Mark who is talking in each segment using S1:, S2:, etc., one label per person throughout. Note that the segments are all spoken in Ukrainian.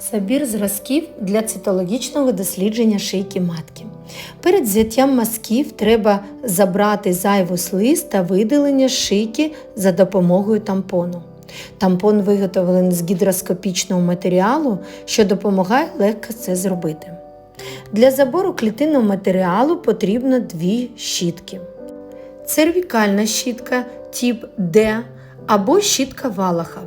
S1: Забір зразків для цитологічного дослідження шийки матки. Перед взяттям мазків треба забрати зайву слиз та видалення шийки за допомогою тампону. Тампон виготовлений з гідроскопічного матеріалу, що допомагає легко це зробити. Для забору клітинного матеріалу потрібно дві щітки. Цервікальна щітка тип D або щітка Валаха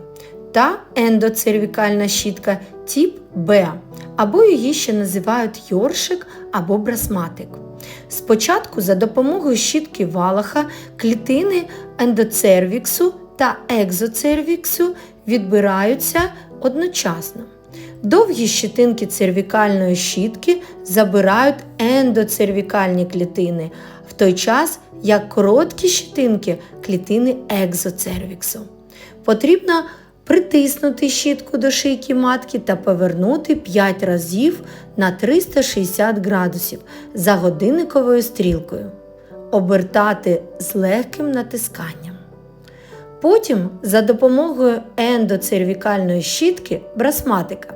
S1: та ендоцервікальна щітка тип Б, або її ще називають йоршик або брасматик. Спочатку за допомогою щітки Валаха клітини ендоцервіксу та екзоцервіксу відбираються одночасно. Довгі щитинки цервікальної щітки забирають ендоцервікальні клітини, в той час як короткі щитинки клітини екзоцервіксу. Потрібно притиснути щітку до шийки матки та повернути 5 разів на 360 градусів за годинниковою стрілкою. Обертати з легким натисканням. Потім за допомогою ендоцервікальної щітки брасматика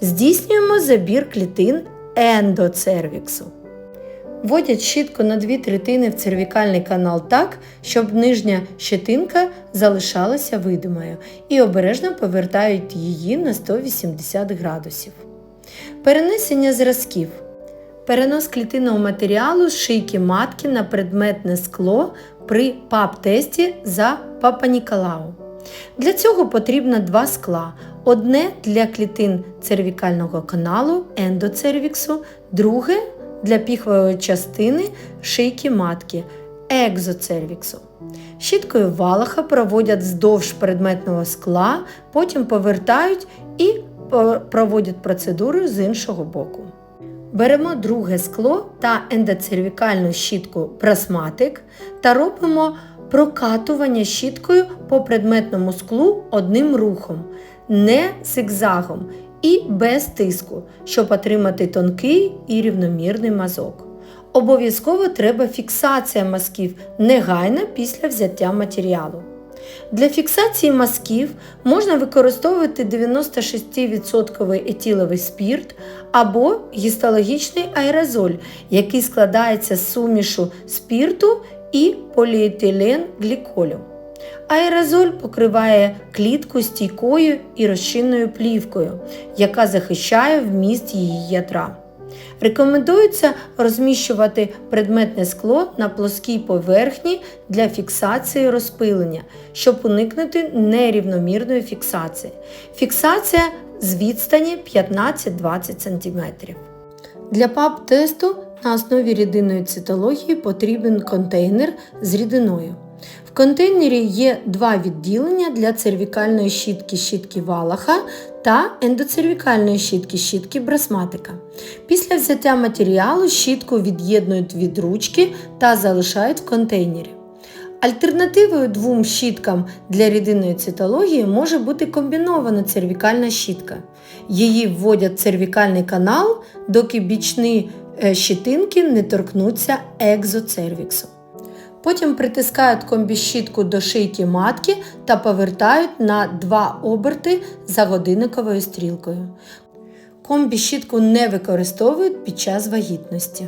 S1: здійснюємо забір клітин ендоцервіксу. Вводять щітку на дві третини в цервікальний канал так, щоб нижня щетинка залишалася видимою і обережно повертають її на 180 градусів. Перенесення зразків. Перенос клітинного матеріалу з шийки матки на предметне скло при ПАП-тесті за Папа-Ніколау. Для цього потрібно два скла. Одне для клітин цервікального каналу ендоцервіксу, друге для піхвової частини шийки матки екзоцервіксу. Щіткою валаха проводять вздовж предметного скла, потім повертають і проводять процедуру з іншого боку. Беремо друге скло та ендоцервікальну щітку прасматик та робимо прокатування щіткою по предметному склу одним рухом, не зигзагом і без тиску, щоб отримати тонкий і рівномірний мазок. Обов'язково треба фіксація мазків негайно після взяття матеріалу. Для фіксації мазків можна використовувати 96% етиловий спірт або гістологічний аерозоль, який складається з сумішу спірту і поліетилен гліколю. Аерозоль покриває клітку стійкою і розчинною плівкою, яка захищає вміст її ядра. Рекомендується розміщувати предметне скло на плоскій поверхні для фіксації розпилення, щоб уникнути нерівномірної фіксації. Фіксація з відстані 15-20 см. Для ПАП-тесту на основі рідинної цитології потрібен контейнер з рідиною. В контейнері є два відділення для цервікальної щітки щітки Валаха та ендоцервікальної щітки щітки брасматика. Після взяття матеріалу щітку від'єднують від ручки та залишають в контейнері. Альтернативою двом щіткам для рідинної цитології може бути комбінована цервікальна щітка. Її вводять в цервікальний канал, доки бічні щитинки не торкнуться екзоцервіксу. Потім притискають комбіщітку до шийки матки та повертають на два оберти за годинниковою стрілкою. Комбіщітку не використовують під час вагітності.